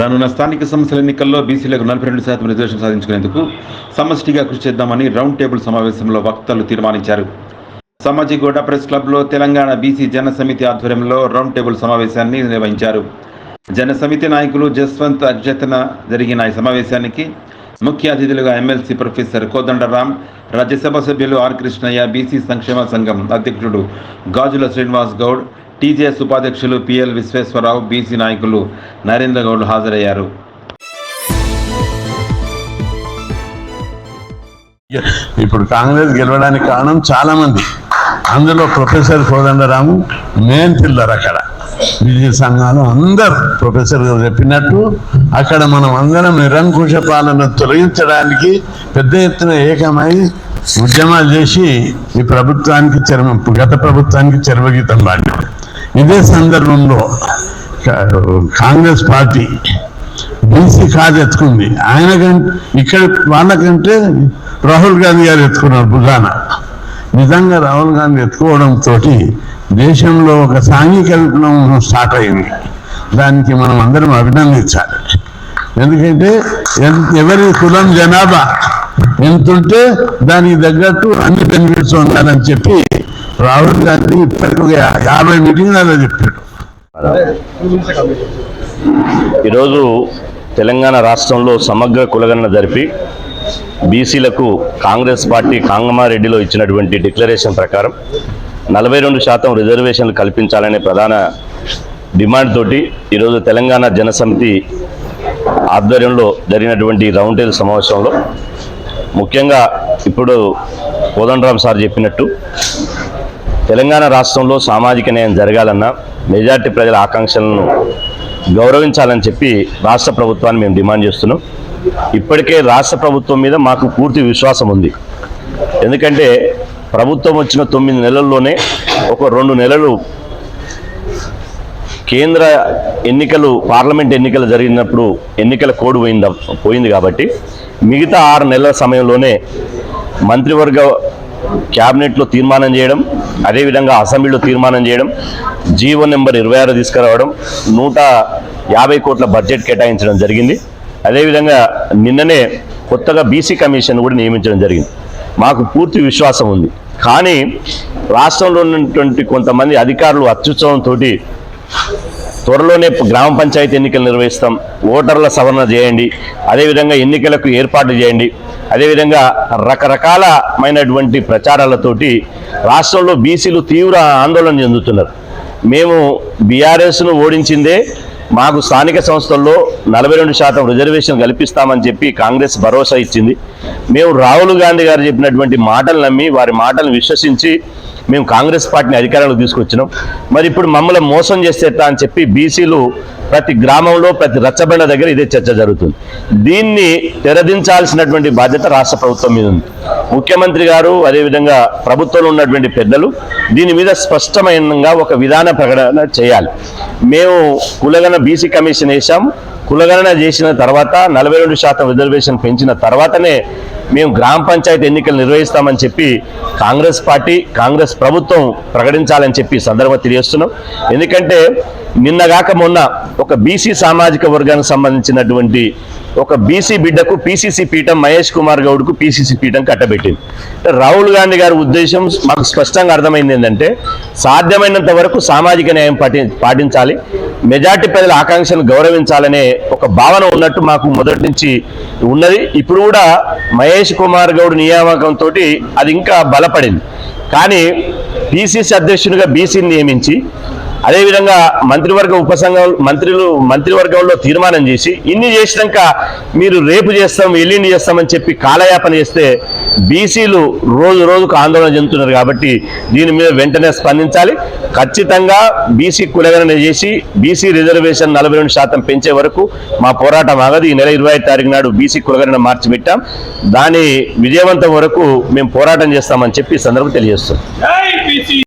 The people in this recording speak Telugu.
రానున్న స్థానిక సంస్థల ఎన్నికల్లో బీసీలకు నలభై రెండు శాతం రిజర్వేషన్ సాధించుకునేందుకు సమష్టిగా కృషి చేద్దామని రౌండ్ టేబుల్ సమావేశంలో వక్తలు తీర్మానించారు. సమాజిగూడ ప్రెస్ క్లబ్లో తెలంగాణ బీసీ జన సమితి ఆధ్వర్యంలో రౌండ్ టేబుల్ సమావేశాన్ని నిర్వహించారు. జన సమితి నాయకులు జస్వంత్ అధ్యతన జరిగిన ఈ సమావేశానికి ముఖ్య అతిథులుగా ఎమ్మెల్సీ ప్రొఫెసర్ కోదండరాం రాజ్యసభ సభ్యులు ఆర్ కృష్ణయ్య బీసీ సంక్షేమ సంఘం అధ్యక్షుడు గాజుల శ్రీనివాస్ గౌడ్ టీజేఎస్ ఉపాధ్యక్షులు పిఎల్ విశ్వేశ్వరరావు బీసీ నాయకులు నరేంద్ర గౌడ్ హాజరయ్యారు. ఇప్పుడు కాంగ్రెస్ గెలవడానికి కారణం చాలా మంది అందులో ప్రొఫెసర్ కోదండరాము మెయిన్ పిల్లర్ అక్కడ. విద్యా సంఘాలు అందరు ప్రొఫెసర్ గారు చెప్పినట్టు అక్కడ మనం అందరం నిరంకుశ పాలన తొలగించడానికి పెద్ద ఎత్తున ఏకమై ఉద్యమాలు చేసి ఈ ప్రభుత్వానికి చర్మ గత ప్రభుత్వానికి చర్మగీతం పాడినాం. ఇదే సందర్భంలో కాంగ్రెస్ పార్టీ బీసీ కాదు ఎత్తుకుంది. ఆయన ఇక్కడ వాళ్ళకంటే రాహుల్ గాంధీ గారు ఎత్తుకున్నారు భుజాన నిజంగా రాహుల్ గాంధీ ఎత్తుకోవడంతో దేశంలో ఒక సాంఘిక విప్లవం స్టార్ట్ అయింది. దానికి మనం అందరం అభినందించాలి. ఎందుకంటే ఎన్- ఎవరి కులం జనాభా ఎంతుంటే దానికి తగ్గట్టు అన్ని బెనిఫిట్స్ ఉండాలని చెప్పి రాహుల్ గాంధీ ఇప్పటికి యాభై మీటింగ్ అలా చెప్పాడు. ఈరోజు తెలంగాణ రాష్ట్రంలో సమగ్ర కులగణన జరిపి బీసీలకు కాంగ్రెస్ పార్టీ కాంగమారెడ్డిలో ఇచ్చినటువంటి డిక్లరేషన్ ప్రకారం నలభై రెండు శాతం రిజర్వేషన్లు కల్పించాలనే ప్రధాన డిమాండ్ తోటి ఈరోజు తెలంగాణ జనసమితి ఆధ్వర్యంలో జరిగినటువంటి రౌండ్ టేబుల్ సమావేశంలో ముఖ్యంగా ఇప్పుడు కోదండరామ్ సార్ చెప్పినట్టు తెలంగాణ రాష్ట్రంలో సామాజిక న్యాయం జరగాలన్నా మెజార్టీ ప్రజల ఆకాంక్షలను గౌరవించాలని చెప్పి రాష్ట్ర ప్రభుత్వాన్ని మేము డిమాండ్ చేస్తున్నాం. ఇప్పటికే రాష్ట్ర ప్రభుత్వం మీద మాకు పూర్తి విశ్వాసం ఉంది. ఎందుకంటే ప్రభుత్వం వచ్చిన తొమ్మిది నెలల్లోనే ఒక రెండు నెలలు కేంద్ర ఎన్నికలు పార్లమెంట్ ఎన్నికలు జరిగినప్పుడు ఎన్నికల కోడ్ పోయింది పోయింది కాబట్టి మిగతా ఆరు నెలల సమయంలోనే మంత్రివర్గ క్యాబినెట్లో తీర్మానం చేయడం అదేవిధంగా అసెంబ్లీలో తీర్మానం చేయడం జీవో నెంబర్ ఇరవై ఆరు తీసుకురావడం నూట యాభై కోట్ల బడ్జెట్ కేటాయించడం జరిగింది. అదేవిధంగా నిన్ననే కొత్తగా బీసీ కమిషన్ కూడా నియమించడం జరిగింది. మాకు పూర్తి విశ్వాసం ఉంది. కానీ రాష్ట్రంలో ఉన్నటువంటి కొంతమంది అధికారులు అత్యుత్సవంతో త్వరలోనే గ్రామ పంచాయతీ ఎన్నికలు నిర్వహిస్తాం. ఓటర్ల సవరణ చేయండి. అదేవిధంగా ఎన్నికలకు ఏర్పాటు చేయండి. అదేవిధంగా రకరకాలమైనటువంటి ప్రచారాలతోటి రాష్ట్రంలో బీసీలు తీవ్ర ఆందోళన చెందుతున్నారు. మేము బీఆర్ఎస్ను ఓడించిందే మాకు స్థానిక సంస్థల్లో నలభై రెండు శాతం రిజర్వేషన్ కల్పిస్తామని చెప్పి కాంగ్రెస్ భరోసా ఇచ్చింది. మేము రాహుల్ గాంధీ గారు చెప్పినటువంటి మాటలు నమ్మి వారి మాటలను విశ్వసించి మేము కాంగ్రెస్ పార్టీని అధికారంలో తీసుకొచ్చినాం. మరి ఇప్పుడు మమ్మల్ని మోసం చేస్తే అని చెప్పి బీసీలు ప్రతి గ్రామంలో ప్రతి రచ్చబండ దగ్గర ఇదే చర్చ జరుగుతుంది. దీన్ని తెరదించాల్సినటువంటి బాధ్యత రాష్ట్ర ప్రభుత్వం మీద ఉంది. ముఖ్యమంత్రి గారు అదేవిధంగా ప్రభుత్వంలో ఉన్నటువంటి పెద్దలు దీని మీద స్పష్టమైన ఒక విధాన ప్రకటన చేయాలి. మేము కులగన బీసీ కమిషన్ వేసాం కులగణన చేసిన తర్వాత నలభై రెండు శాతం రిజర్వేషన్ పెంచిన తర్వాతనే మేము గ్రామ పంచాయతీ ఎన్నికలు నిర్వహిస్తామని చెప్పి కాంగ్రెస్ పార్టీ కాంగ్రెస్ ప్రభుత్వం ప్రకటించాలని చెప్పి ఈ సందర్భంగా తెలియజేస్తున్నాం. ఎందుకంటే నిన్నగాక మొన్న ఒక బీసీ సామాజిక వర్గానికి సంబంధించినటువంటి ఒక బీసీ బిడ్డకు పీసీసీ పీఠం మహేష్ కుమార్ గౌడ్కు పీసీసీ పీఠం కట్టబెట్టింది. రాహుల్ గాంధీ గారి ఉద్దేశం మాకు స్పష్టంగా అర్థమైంది ఏంటంటే సాధ్యమైనంత వరకు సామాజిక న్యాయం పాటి పాటించాలి. మెజార్టీ ప్రజల ఆకాంక్షను గౌరవించాలనే ఒక భావన ఉన్నట్టు మాకు మొదటి నుంచి ఉన్నది. ఇప్పుడు కూడా మహేష్ కుమార్ గౌడ్ నియామకంతో అది ఇంకా బలపడింది. కానీ పీసీసీ అధ్యక్షునిగా బీసీని నియమించి అదేవిధంగా మంత్రివర్గ ఉపసంఘం మంత్రులు మంత్రివర్గంలో తీర్మానం చేసి ఇన్ని చేసినాక మీరు రేపు చేస్తాం ఎల్లుండి చేస్తామని చెప్పి కాలయాపన చేస్తే బీసీలు రోజు రోజుకు ఆందోళన చెందుతున్నారు కాబట్టి దీని మీద వెంటనే స్పందించాలి. ఖచ్చితంగా బీసీ కులగణన చేసి బీసీ రిజర్వేషన్ నలభై రెండు శాతం పెంచే వరకు మా పోరాటం ఆగదు. ఈ నెల ఇరవై ఐదు తారీఖు నాడు బీసీ కులగణన మార్చి పెట్టాం. దాని విజయవంతం వరకు మేము పోరాటం చేస్తామని చెప్పి సందర్భం తెలియజేస్తున్నాం.